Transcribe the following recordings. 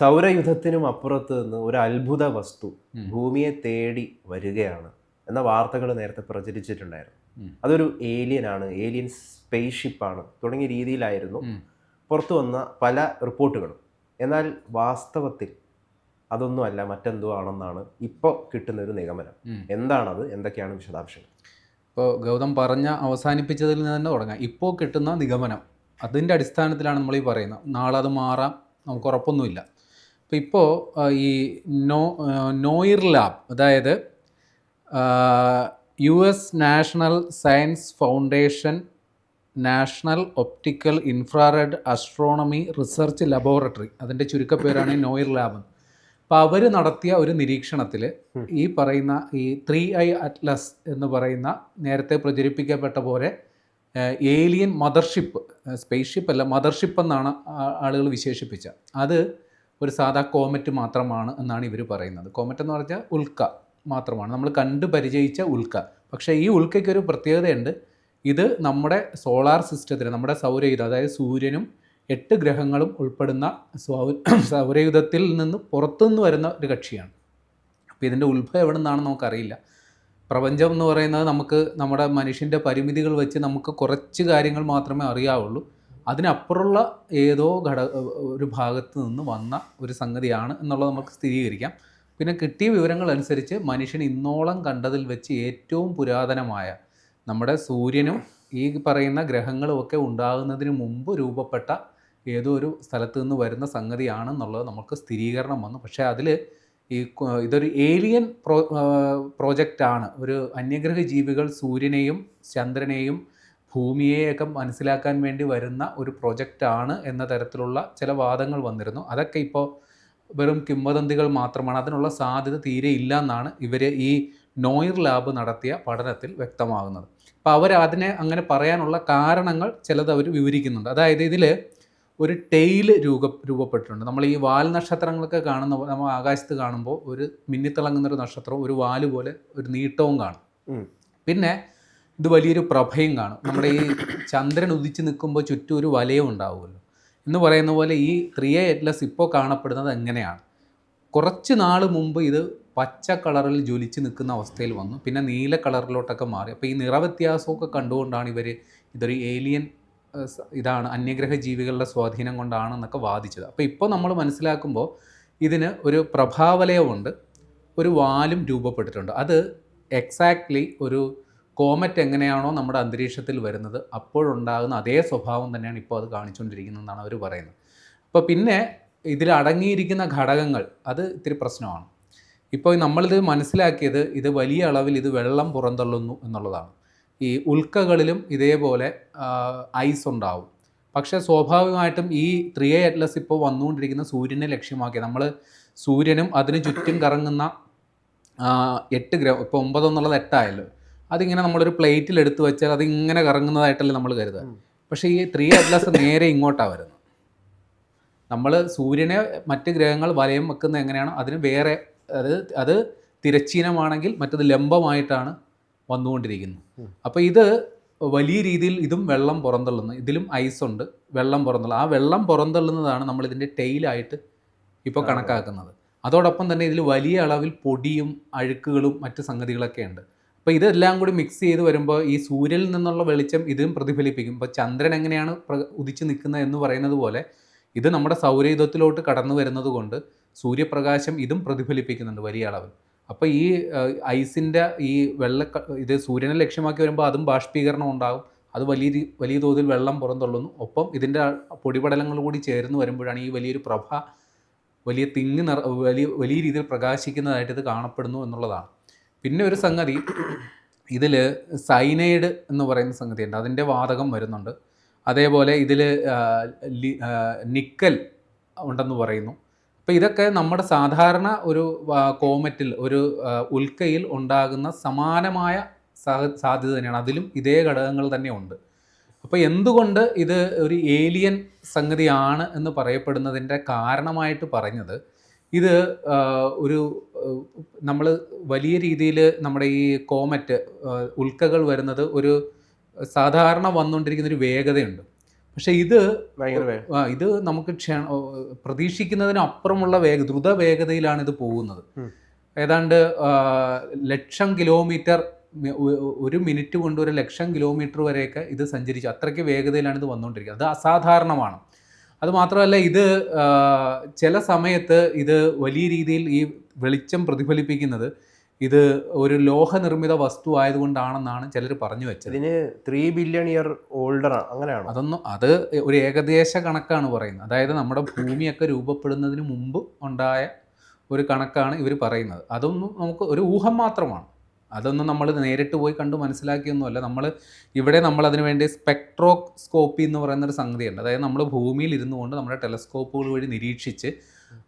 സൗരയുധത്തിനും അപ്പുറത്ത് നിന്ന് ഒരു അത്ഭുത വസ്തു. ഭൂമിയെ തേടി വരികയാണ് എന്ന വാർത്തകൾ നേരത്തെ പ്രചരിച്ചിട്ടുണ്ടായിരുന്നു. അതൊരു ഏലിയൻ ആണ്. ഏലിയൻ സ്പേസ് ഷിപ്പാണ് തുടങ്ങിയ രീതിയിലായിരുന്നു. പുറത്തു വന്ന പല റിപ്പോർട്ടുകളും. എന്നാൽ വാസ്തവത്തിൽ അതൊന്നുമല്ല മറ്റെന്തോ ആണെന്നാണ് ഇപ്പോൾ കിട്ടുന്ന ഒരു നിഗമനം. എന്താണത്? എന്തൊക്കെയാണ് വിശദാംശങ്ങൾ? ഇപ്പോൾ ഗൗതം പറഞ്ഞ അവസാനിപ്പിച്ചതിൽ നിന്ന് തന്നെ തുടങ്ങാം. ഇപ്പോൾ കിട്ടുന്ന നിഗമനം. അതിന്റെ അടിസ്ഥാനത്തിലാണ് നമ്മൾ ഈ പറയുന്നത്. നാളെ അത് മാറാം. നമുക്ക് ഉറപ്പൊന്നുമില്ല. അപ്പോൾ ഇപ്പോൾ ഈ നോ നോയിർ ലാബ് അതായത് U S National Science Foundation National Optical Infrared Astronomy Research Laboratory അതിന്റെ ചുരുക്കപ്പേരാണ് നോയിർ ലാബ് അപ്പോൾ അവർ നടത്തിയ ഒരു നിരീക്ഷണത്തിൽ ഈ പറയുന്ന ഈ ത്രീ ഐ അറ്റ്ലസ് എന്ന് പറയുന്ന നേരത്തെ പ്രചരിപ്പിക്കപ്പെട്ട പോലെ ഏലിയൻ മദർഷിപ്പ് സ്പേസ് ഷിപ്പ് അല്ല മദർഷിപ്പ് എന്നാണ് ആളുകൾ വിശേഷിപ്പിച്ച അത് ഒരു സാധാ കോമറ്റ് മാത്രമാണ് എന്നാണ് ഇവർ പറയുന്നത്. കോമറ്റ് എന്ന് പറഞ്ഞാൽ ഉൽക്ക മാത്രമാണ്. നമ്മൾ കണ്ട് പരിചയിച്ച ഉൽക്ക. പക്ഷേ ഈ ഉൽക്കയ്ക്ക് ഒരു പ്രത്യേകതയുണ്ട്. ഇത് നമ്മുടെ സോളാർ സിസ്റ്റത്തിന് നമ്മുടെ സൗരയുധം അതായത് സൂര്യനും എട്ട് ഗ്രഹങ്ങളും ഉൾപ്പെടുന്ന സൗരയുധത്തിൽ നിന്ന് പുറത്തുനിന്ന് വരുന്ന ഒരു കക്ഷിയാണ്. അപ്പോൾ ഇതിന്റെ ഉത്ഭവം എവിടെ നിന്നാണെന്ന് നമുക്കറിയില്ല. പ്രപഞ്ചം എന്ന് പറയുന്നത് നമുക്ക് നമ്മുടെ മനുഷ്യന്റെ പരിമിതികൾ വെച്ച് നമുക്ക് കുറച്ച് കാര്യങ്ങൾ മാത്രമേ അറിയാവുള്ളൂ. അതിനപ്പുറമുള്ള ഏതോ ഘട ഒരു ഭാഗത്ത് നിന്ന് വന്ന ഒരു സംഗതിയാണ് എന്നുള്ളത് നമുക്ക് സ്ഥിരീകരിക്കാം. പിന്നെ കിട്ടിയ വിവരങ്ങൾ അനുസരിച്ച് മനുഷ്യൻ ഇന്നോളം കണ്ടതിൽ വെച്ച് ഏറ്റവും പുരാതനമായ നമ്മുടെ സൂര്യനും ഈ പറയുന്ന ഗ്രഹങ്ങളും ഒക്കെ ഉണ്ടാകുന്നതിന് മുമ്പ് രൂപപ്പെട്ട ഏതോ ഒരു സ്ഥലത്ത് നിന്ന് വരുന്ന സംഗതിയാണെന്നുള്ളത് നമുക്ക് സ്ഥിരീകരണം വന്നു. പക്ഷേ അതിൽ ഈ ഇതൊരു ഏലിയൻ പ്രോ പ്രോജക്റ്റാണ്. ഒരു അന്യഗ്രഹ ജീവികൾ സൂര്യനെയും ചന്ദ്രനെയും ഭൂമിയെയൊക്കെ മനസ്സിലാക്കാൻ വേണ്ടി വരുന്ന ഒരു പ്രൊജക്റ്റാണ് എന്ന തരത്തിലുള്ള ചില വാദങ്ങൾ വന്നിരുന്നു. അതൊക്കെ ഇപ്പോൾ വെറും കിംവദന്തികൾ മാത്രമാണ്. അതിനുള്ള സാധ്യത തീരെ ഇല്ല എന്നാണ് ഇവർ ഈ നോയർ ലാബ് നടത്തിയ പഠനത്തിൽ വ്യക്തമാകുന്നത്. അപ്പോൾ അവർ അതിനെ അങ്ങനെ പറയാനുള്ള കാരണങ്ങൾ ചിലത് അവർ വിവരിക്കുന്നുണ്ട്. അതായത് ഇതിൽ ഒരു ടെയിൽ രൂപ രൂപപ്പെട്ടിട്ടുണ്ട്. നമ്മൾ ഈ വാൽ നക്ഷത്രങ്ങളൊക്കെ കാണുന്ന നമ്മൾ ആകാശത്ത് കാണുമ്പോൾ ഒരു മിന്നിത്തിളങ്ങുന്ന ഒരു നക്ഷത്രവും ഒരു വാൽ പോലെ ഒരു നീട്ടവും കാണും. പിന്നെ ഇത് വലിയൊരു പ്രഭയും കാണും. നമ്മുടെ ഈ ചന്ദ്രൻ ഉദിച്ച് നിൽക്കുമ്പോൾ ചുറ്റും ഒരു വലയം ഉണ്ടാവുമല്ലോ. എന്ന് പറയുന്ന പോലെ ഈ ത്രീ എ എറ്റ്ലസ് ഇപ്പോൾ കാണപ്പെടുന്നത് എങ്ങനെയാണ്? കുറച്ച് നാൾ മുമ്പ് ഇത് പച്ച കളറിൽ ജ്വലിച്ച് നിൽക്കുന്ന അവസ്ഥയിൽ വന്നു. പിന്നെ നീല കളറിലോട്ടൊക്കെ മാറി. അപ്പോൾ ഈ നിറവ്യത്യാസമൊക്കെ കണ്ടുകൊണ്ടാണ് ഇവർ ഇതൊരു ഏലിയൻ ഇതാണ് അന്യഗ്രഹ ജീവികളുടെ സ്വാധീനം കൊണ്ടാണെന്നൊക്കെ വാദിച്ചത്. അപ്പോൾ ഇപ്പോൾ നമ്മൾ മനസ്സിലാക്കുമ്പോൾ ഇതിന് ഒരു പ്രഭാവലയമുണ്ട്. ഒരു വാലും രൂപപ്പെട്ടിട്ടുണ്ട്. അത് എക്സാക്ട്ലി ഒരു കോമറ്റ് എങ്ങനെയാണോ നമ്മുടെ അന്തരീക്ഷത്തിൽ വരുന്നത് അപ്പോഴുണ്ടാകുന്ന അതേ സ്വഭാവം തന്നെയാണ് ഇപ്പോൾ അത് കാണിച്ചുകൊണ്ടിരിക്കുന്നതെന്നാണ് അവർ പറയുന്നത്. അപ്പോൾ പിന്നെ ഇതിൽ അടങ്ങിയിരിക്കുന്ന ഘടകങ്ങൾ അത് ഇത്തിരി പ്രശ്നമാണ്. ഇപ്പോൾ നമ്മളിത് മനസ്സിലാക്കിയത് ഇത് വലിയ അളവിൽ ഇത് വെള്ളം പുറന്തള്ളുന്നു എന്നുള്ളതാണ്. ഈ ഉൽക്കകളിലും ഇതേപോലെ ഐസ് ഉണ്ടാവും. പക്ഷേ സ്വാഭാവികമായിട്ടും ഈ ത്രീ എ അറ്റ്ലസ് ഇപ്പോൾ വന്നുകൊണ്ടിരിക്കുന്ന സൂര്യനെ ലക്ഷ്യമാക്കി. നമ്മൾ സൂര്യനും അതിന് ചുറ്റും കറങ്ങുന്ന എട്ട് ഗ്രഹം ഇപ്പോൾ ഒമ്പതെന്നുള്ളത് എട്ടായല്ലോ. അതിങ്ങനെ നമ്മളൊരു പ്ലേറ്റിൽ എടുത്തു വെച്ചാൽ അതിങ്ങനെ കറങ്ങുന്നതായിട്ടല്ലേ നമ്മൾ കരുതുക. പക്ഷേ ഈ ത്രീ അറ്റ്ലസ് നേരെ ഇങ്ങോട്ടാണ് വരുന്നത്. നമ്മൾ സൂര്യനെ മറ്റ് ഗ്രഹങ്ങൾ വലയം വെക്കുന്ന എങ്ങനെയാണോ അതിന് വേറെ അത് അത് തിരച്ചീനമാണെങ്കിൽ മറ്റത് ലംബമായിട്ടാണ് വന്നുകൊണ്ടിരിക്കുന്നത്. അപ്പോൾ ഇത് വലിയ രീതിയിൽ ഇതും വെള്ളം പുറന്തള്ളുന്നു. ഇതിലും ഐസ് ഉണ്ട് വെള്ളം പുറന്തള്ളും ആ വെള്ളം പുറന്തള്ളുന്നതാണ് നമ്മൾ ഇതിന്റെ ടെയിലായിട്ട് ഇപ്പോൾ കണക്കാക്കുന്നത്. അതോടൊപ്പം തന്നെ ഇതിൽ വലിയ അളവിൽ പൊടിയും അഴുക്കുകളും മറ്റ് സംഗതികളൊക്കെ ഉണ്ട്. അപ്പോൾ ഇതെല്ലാം കൂടി മിക്സ് ചെയ്ത് വരുമ്പോൾ ഈ സൂര്യനിൽ നിന്നുള്ള വെളിച്ചം ഇതും പ്രതിഫലിപ്പിക്കും. ഇപ്പോൾ ചന്ദ്രൻ എങ്ങനെയാണ് ഉദിച്ച് നിൽക്കുന്നത് എന്ന് പറയുന്നത് പോലെ ഇത് നമ്മുടെ സൗരയുധത്തിലോട്ട് കടന്നു വരുന്നത് കൊണ്ട് സൂര്യപ്രകാശം ഇതും പ്രതിഫലിപ്പിക്കുന്നുണ്ട് വലിയ അളവിൽ. അപ്പോൾ ഈ ഐസിന്റെ ഈ വെള്ള ഇത് സൂര്യനെ ലക്ഷ്യമാക്കി വരുമ്പോൾ അതും ബാഷ്പീകരണം ഉണ്ടാകും. അത് വലിയ വലിയ തോതിൽ വെള്ളം പുറന്തള്ളുന്നു. ഒപ്പം ഇതിന്റെ പൊടിപടലങ്ങൾ കൂടി ചേർന്ന് വരുമ്പോഴാണ് ഈ വലിയൊരു പ്രഭ വലിയ തിങ്ങി നിറ വലിയ വലിയ രീതിയിൽ പ്രകാശിക്കുന്നതായിട്ട് ഇത് കാണപ്പെടുന്നു എന്നുള്ളതാണ്. പിന്നെ ഒരു സംഗതി ഇതിൽ സൈനൈഡ് എന്ന് പറയുന്ന സംഗതിയുണ്ട്. അതിന്റെ വാതകം വരുന്നുണ്ട്. അതേപോലെ ഇതിൽ നിക്കൽ ഉണ്ടെന്ന് പറയുന്നു. അപ്പോൾ ഇതൊക്കെ നമ്മുടെ സാധാരണ ഒരു കോമറ്റിൽ ഒരു ഉൽക്കയിൽ ഉണ്ടാകുന്ന സമാനമായ സാധ്യത തന്നെയാണ്. അതിലും ഇതേ ഘടകങ്ങൾ തന്നെ ഉണ്ട്. അപ്പോൾ എന്തുകൊണ്ട് ഇത് ഒരു ഏലിയൻ സംഗതിയാണ് എന്ന് പറയപ്പെടുന്നതിന്റെ കാരണമായിട്ട് പറഞ്ഞത്? ഇത് ഒരു നമ്മൾ വലിയ രീതിയിൽ നമ്മുടെ ഈ കോമറ്റ് ഉൽക്കകൾ വരുന്നത് ഒരു സാധാരണ വന്നുകൊണ്ടിരിക്കുന്ന ഒരു വേഗതയുണ്ട്. പക്ഷേ ഇത് ഇത് നമുക്ക് ക്ഷണ പ്രതീക്ഷിക്കുന്നതിനപ്പുറമുള്ള വേഗ ദ്രുത വേഗതയിലാണ് ഇത് പോകുന്നത്. ഏതാണ്ട് ലക്ഷം കിലോമീറ്റർ ഒരു മിനിറ്റ് കൊണ്ട് ഒരു ലക്ഷം കിലോമീറ്റർ വരെയൊക്കെ ഇത് സഞ്ചരിച്ചു. അത്രയ്ക്ക് വേഗതയിലാണ് ഇത് വന്നുകൊണ്ടിരിക്കുന്നത് അത് അസാധാരണമാണ്. അത് മാത്രമല്ല ഇത് ചില സമയത്ത് ഇത് വലിയ രീതിയിൽ ഈ വെളിച്ചം പ്രതിഫലിപ്പിക്കുന്നത് ഇത് ഒരു ലോഹനിർമ്മിത വസ്തു ആയതുകൊണ്ടാണെന്നാണ് ചിലർ പറഞ്ഞു വെച്ചത്. ഇതിന് ത്രീ ബില്യൺ ഇയർ ഓൾഡർ അങ്ങനെയാണ്? അതൊന്നും അത് ഒരു ഏകദേശ കണക്കാണ് പറയുന്നത്. അതായത് നമ്മുടെ ഭൂമിയൊക്കെ രൂപപ്പെടുന്നതിന് മുമ്പ് ഉണ്ടായ ഒരു കണക്കാണ് ഇവർ പറയുന്നത്. അതൊന്നും നമുക്ക് ഒരു ഊഹം മാത്രമാണ്. അതൊന്നും നമ്മൾ നേരിട്ട് പോയി കണ്ട് മനസ്സിലാക്കിയൊന്നുമല്ല. നമ്മൾ ഇവിടെ നമ്മൾ അതിനു വേണ്ടി സ്പെക്ട്രോസ്കോപ്പി എന്ന് പറയുന്ന ഒരു സംഗതിയുണ്ട്. അതായത് നമ്മൾ ഭൂമിയിൽ ഇരുന്നു കൊണ്ട് നമ്മുടെ ടെലസ്കോപ്പുകൾ വഴി നിരീക്ഷിച്ച്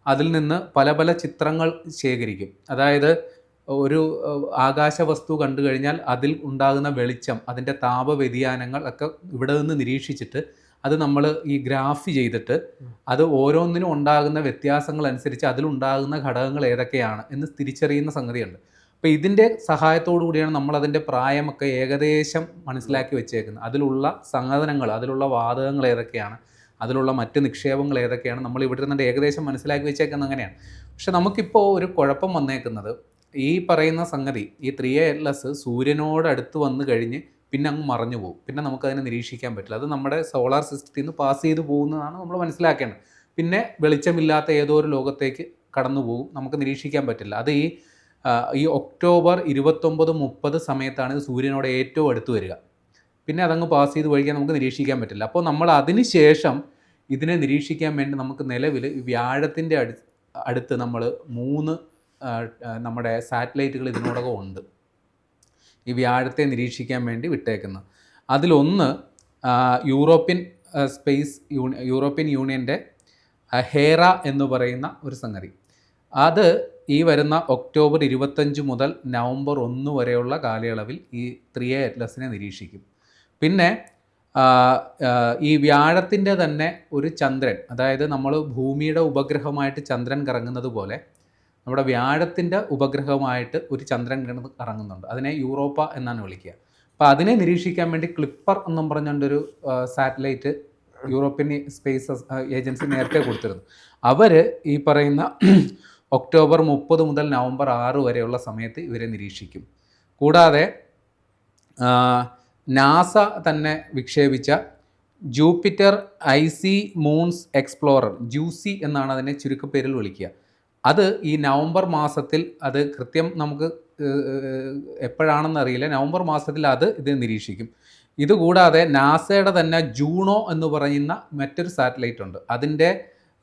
അതിൽ നിന്ന് പല പല ചിത്രങ്ങൾ ശേഖരിക്കും. അതായത് ഒരു ആകാശ വസ്തു കണ്ടു കഴിഞ്ഞാൽ അതിൽ ഉണ്ടാകുന്ന വെളിച്ചം അതിന്റെ താപ വ്യതിയാനങ്ങൾ ഒക്കെ ഇവിടെ നിന്ന് നിരീക്ഷിച്ചിട്ട് അത് നമ്മൾ ഈ ഗ്രാഫ് ചെയ്തിട്ട് അത് ഓരോന്നിനും ഉണ്ടാകുന്ന വ്യത്യാസങ്ങൾ അനുസരിച്ച് അതിലുണ്ടാകുന്ന ഘടകങ്ങൾ ഏതൊക്കെയാണ് എന്ന് തിരിച്ചറിയുന്ന സംഗതിയുണ്ട്. അപ്പോൾ ഇതിന്റെ സഹായത്തോടു കൂടിയാണ് നമ്മൾ അതിന്റെ പ്രായമൊക്കെ ഏകദേശം മനസ്സിലാക്കി വെച്ചേക്കുന്നത്. അതിലുള്ള സംഘടനകൾ അതിലുള്ള വാതകങ്ങൾ ഏതൊക്കെയാണ് അതിലുള്ള മറ്റ് നിക്ഷേപങ്ങൾ ഏതൊക്കെയാണ് നമ്മൾ ഇവിടെ നിന്നിട്ട് ഏകദേശം മനസ്സിലാക്കി വെച്ചേക്കുന്നത് അങ്ങനെയാണ്. പക്ഷെ നമുക്കിപ്പോൾ ഒരു കുഴപ്പം വന്നേക്കുന്നത് ഈ പറയുന്ന സംഗതി ഈ ത്രീ എൽ എസ് സൂര്യനോട് അടുത്ത് വന്നു കഴിഞ്ഞ് പിന്നെ അങ്ങ് മറഞ്ഞു പോകും. പിന്നെ നമുക്കതിനെ നിരീക്ഷിക്കാൻ പറ്റില്ല. അത് നമ്മുടെ സോളാർ സിസ്റ്റത്തിൽ നിന്ന് പാസ് ചെയ്ത് പോകുന്നതാണ് നമ്മൾ മനസ്സിലാക്കേണ്ടത്. പിന്നെ വെളിച്ചമില്ലാത്ത ഏതോ ഒരു ലോകത്തേക്ക് കടന്നു പോകും നമുക്ക് നിരീക്ഷിക്കാൻ പറ്റില്ല. അത് ഈ ഈ ഒക്ടോബർ ഇരുപത്തൊമ്പത് മുപ്പത് സമയത്താണ് ഇത് സൂര്യനോട് ഏറ്റവും അടുത്ത് വരിക. പിന്നെ അതങ്ങ് പാസ് ചെയ്ത് വഴിക്കാൻ നമുക്ക് നിരീക്ഷിക്കാൻ പറ്റില്ല. അപ്പോൾ നമ്മൾ അതിന് ശേഷം ഇതിനെ നിരീക്ഷിക്കാൻ വേണ്ടി നമുക്ക് നിലവിൽ വ്യാഴത്തിന്റെ അടു അടുത്ത് നമ്മൾ മൂന്ന് നമ്മുടെ സാറ്റലൈറ്റുകൾ ഇതിനോടകം ഉണ്ട്. ഈ വ്യാഴത്തെ നിരീക്ഷിക്കാൻ വേണ്ടി വിട്ടേക്കുന്നത്. അതിലൊന്ന് യൂറോപ്യൻ സ്പേസ് യൂണി യൂറോപ്യൻ യൂണിയന്റെ ഹേറ എന്ന് പറയുന്ന ഒരു സംഗതി. അത് ഈ വരുന്ന ഒക്ടോബർ ഇരുപത്തഞ്ച് മുതൽ നവംബർ ഒന്ന് വരെയുള്ള കാലയളവിൽ ഈ ത്രിയ അറ്റ്ലസിനെ നിരീക്ഷിക്കും. പിന്നെ ഈ വ്യാഴത്തിന്റെ തന്നെ ഒരു ചന്ദ്രൻ അതായത് നമ്മൾ ഭൂമിയുടെ ഉപഗ്രഹമായിട്ട് ചന്ദ്രൻ കറങ്ങുന്നത് പോലെ നമ്മുടെ വ്യാഴത്തിന്റെ ഉപഗ്രഹമായിട്ട് ഒരു ചന്ദ്രൻ കറങ്ങുന്നുണ്ട്. അതിനെ യൂറോപ്പ എന്നാണ് വിളിക്കുക. അപ്പോൾ അതിനെ നിരീക്ഷിക്കാൻ വേണ്ടി ക്ലിപ്പർ എന്നും പറഞ്ഞുകൊണ്ടൊരു സാറ്റലൈറ്റ് യൂറോപ്യൻ സ്പേസ് ഏജൻസി നേരത്തെ കൊടുത്തിരുന്നു. അവർ ഈ പറയുന്ന ഒക്ടോബർ മുപ്പത് മുതൽ നവംബർ ആറ് വരെയുള്ള സമയത്ത് ഇവരെ നിരീക്ഷിക്കും. കൂടാതെ നാസ തന്നെ വിക്ഷേപിച്ച Jupiter icy moons explorer JUICE എന്നാണ് അതിനെ ചുരുക്കപ്പേരിൽ വിളിക്കുക. അത് ഈ നവംബർ മാസത്തിൽ അത് കൃത്യം നമുക്ക് എപ്പോഴാണെന്ന് അറിയില്ല. നവംബർ മാസത്തിൽ അത് ഇത് നിരീക്ഷിക്കും. ഇതുകൂടാതെ നാസയുടെ തന്നെ ജൂണോ എന്ന് പറയുന്ന മറ്റൊരു സാറ്റലൈറ്റ് ഉണ്ട്. അതിന്റെ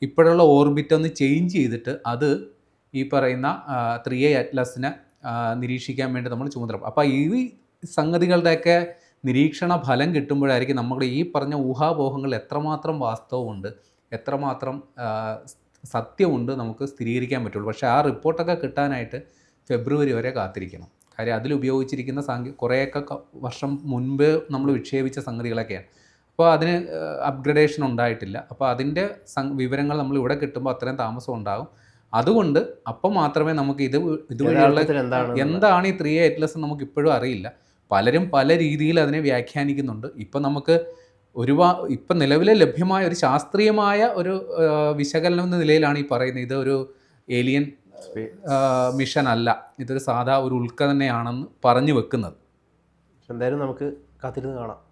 ഇപ്പോഴുള്ള ഓർബിറ്റ് ഒന്ന് ചേഞ്ച് ചെയ്തിട്ട് അത് ഈ പറയുന്ന ത്രീ എ അറ്റ്ലസിനെ നിരീക്ഷിക്കാൻ വേണ്ടി നമ്മൾ ചുമതല അപ്പോൾ ഈ സംഗതികളുടെയൊക്കെ നിരീക്ഷണ ഫലം കിട്ടുമ്പോഴായിരിക്കും നമ്മുടെ ഈ പറഞ്ഞ ഊഹാപോഹങ്ങൾ എത്രമാത്രം വാസ്തവമുണ്ട് എത്രമാത്രം സത്യമുണ്ട് നമുക്ക് സ്ഥിരീകരിക്കാൻ പറ്റുള്ളൂ. പക്ഷേ ആ റിപ്പോർട്ടൊക്കെ കിട്ടാനായിട്ട് ഫെബ്രുവരി വരെ കാത്തിരിക്കണം. കാര്യം അതിൽ ഉപയോഗിച്ചിരിക്കുന്ന സാങ്കേ കുറേയൊക്കെ വർഷം മുൻപ് നമ്മൾ വിക്ഷേപിച്ച സംഗതികളൊക്കെയാണ്. അപ്പോൾ അതിന് അപ്ഗ്രഡേഷൻ ഉണ്ടായിട്ടില്ല. അപ്പോൾ അതിന്റെ വിവരങ്ങൾ നമ്മൾ ഇവിടെ കിട്ടുമ്പോൾ അത്രയും താമസം ഉണ്ടാകും. അതുകൊണ്ട് അപ്പം മാത്രമേ നമുക്ക് ഇത് ഇതുവഴിയുള്ള എന്താണ് ഈ ത്രീ എയ്റ്റ്ലെസ് നമുക്ക് ഇപ്പോഴും അറിയില്ല. പലരും പല രീതിയിൽ അതിനെ വ്യാഖ്യാനിക്കുന്നുണ്ട്. ഇപ്പം നമുക്ക് ഒരുപാ ഇപ്പം നിലവിലെ ലഭ്യമായ ഒരു ശാസ്ത്രീയമായ ഒരു വിശകലനം എന്ന നിലയിലാണ് ഈ പറയുന്നത്. ഇത് ഒരു ഏലിയൻ മിഷൻ അല്ല. ഇതൊരു സാധാ ഒരു ഉൾക്ക തന്നെയാണെന്ന് പറഞ്ഞു വെക്കുന്നത്. എന്തായാലും നമുക്ക് കാത്തിരുന്ന് കാണാം.